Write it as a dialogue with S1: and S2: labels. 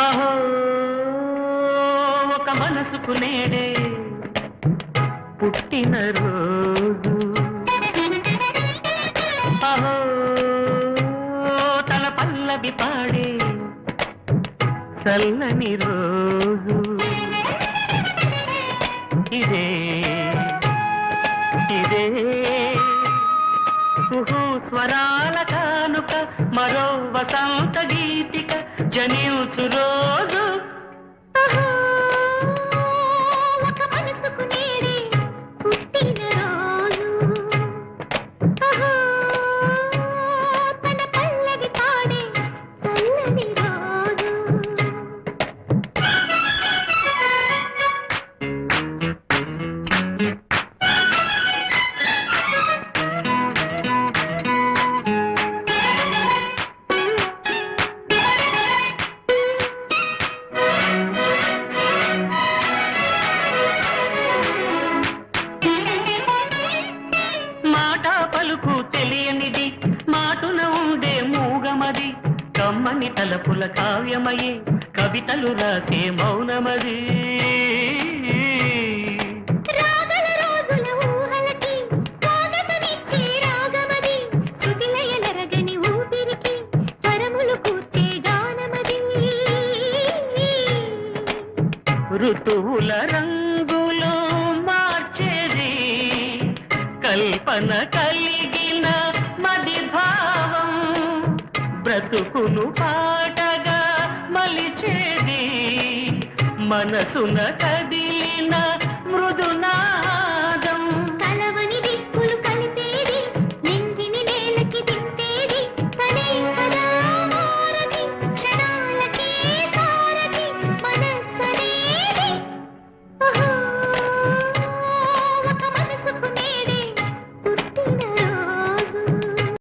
S1: అహో మనసుకు నేడే పుట్టిన రోజు. అహో తన పల్లవి పాడే చల్లని రోజు. ఇదే ఇదే కుహు స్వరాల కానుక మరో వసంత जनी उतरो। కమ్మని తలపుల కావ్యమయే కవితలు రాసే మౌనమది. ఋతువుల రంగులు మార్చేది కల్పన కలిగిన మది భావం బ్రతుకును పాటగా మలిచేది. మనసున కదిలిన మృదునాద